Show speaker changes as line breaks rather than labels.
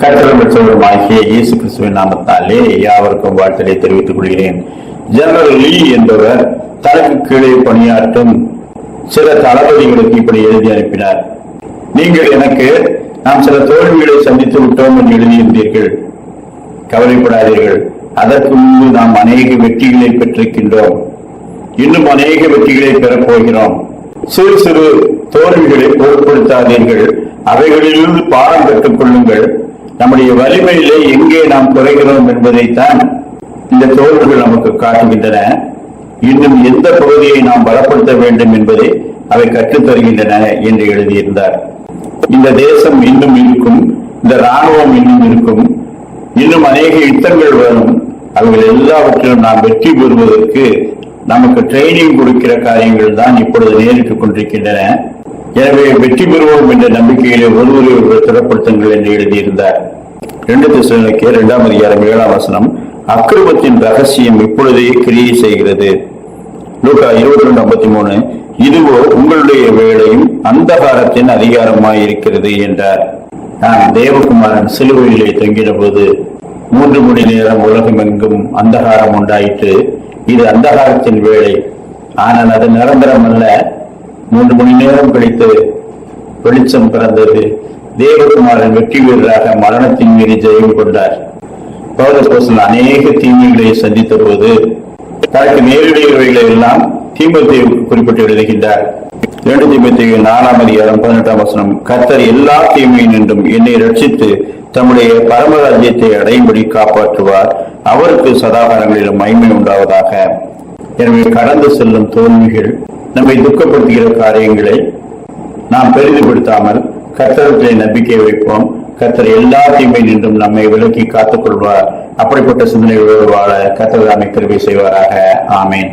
கட்டளம் இயேசு கிறிஸ்துவின் நாமத்தாலே யாவருக்கும் வாழ்த்தலை தெரிவித்துக் கொள்கிறேன். ஜெனரல் லீ என்பவர் தனக்கு கீழே பணியாற்றும் சில தளபதிகளுக்கு இப்படி எழுதி அனுப்பினார். நீங்கள் எனக்கு நாம் சில தோல்விகளை சந்தித்து விட்டோம் என்று எழுதியிருந்தீர்கள். கவலைப்படாதீர்கள். அதற்கு முன்பு நாம் அநேக வெற்றிகளை பெற்றிருக்கின்றோம். இன்னும் அநேக வெற்றிகளை பெறப்போகிறோம் சிறு சிறு தோல்விகளை பொருட்படுத்தாதீர்கள். அவைகளிலிருந்து பாடம் பெற்றுக் கொள்ளுங்கள். நம்முடைய வலிமையிலே எங்கே நாம் குறைகிறோம் என்பதைத்தான் இந்த தோல்விகள் நமக்கு காட்டுகின்றன. இன்னும் எந்த பகுதியை நாம் பலப்படுத்த வேண்டும் என்பதை அவை கற்றுத் தருகின்றன என்று எழுதியிருந்தார். இந்த தேசம் இன்னும் இருக்கும் இந்த ராணுவம் இன்னும் இருக்கும் இன்னும் அநேக யுத்தங்கள் வரும். அவர்கள் எல்லாவற்றிலும் நாம் வெற்றி பெறுவதற்கு நமக்கு ட்ரைனிங் கொடுக்கிற காரியங்கள் தான் இப்பொழுது நேரிட்டுக் கொண்டிருக்கின்றன. எனவே வெற்றி பெறுவோம் என்ற நம்பிக்கையிலே ஒருவரை ஒருவர் திறப்படுத்துங்கள் என்று எழுதியிருந்தார். ரெண்டு திசைக்கு இரண்டாம் அதிகாரம் ஏழாம் வசனம் அக்கிரமத்தின் ரகசியம் இப்பொழுதே கிரியை செய்கிறது. லூக்கா இருபத்தி ரெண்டு ஐம்பத்தி மூணு இதுவோ உங்களுடைய வேலையும் அந்தகாரத்தின் அதிகாரமாய் இருக்கிறது என்றார். நான் தேவகுமாரன் சிலுவையிலே தங்கின போது மூன்று மணி நேரம் உலகமெங்கும் அந்தகாரம் உண்டாயிற்று. இது அந்தகாரத்தின் வேலை. ஆனால் அது நிரந்தரம் அல்ல மூன்று மணி நேரம் கழித்து வெளிச்சம் பிறந்தது. தேவகுமாரன் வெற்றி வீரராக மரணத்தின் மீது ஜெயம் கொண்டார். பௌரபோசன் அநேக தீமைகளை சந்தித்த போது தனக்கு நேரடியவைகளை எல்லாம் தீமத்தேவுக்கு குறிப்பிட்டு எழுதுகின்றார். இரண்டு தீபத்தை நாலாம் அதிகாரம் பதினெட்டாம் வசனம் கர்த்தர் எல்லா தீமையினின்றும் என்னை ரட்சித்து தம்முடைய பரமராஜ்யத்தை அடையும்படி காப்பாற்றுவார். அவருக்கு சதாகாரங்களிலும் மகிமை உண்டாவதாக. எனவே கடந்து செல்லும் தோல்விகள் நம்மை துக்கப்படுத்துகிற காரியங்களை நாம் பெரிதுபடுத்தாமல் கர்த்தரத்திலே நம்பிக்கை வைப்போம். கர்த்தர் எல்லா தீமை நின்றும் நம்மை விலக்கி காத்துக் கொள்வார் அப்படிப்பட்ட சிந்தனைகளோடு வாழ கத்தர் நம்மை செய்வாராக. ஆமேன்.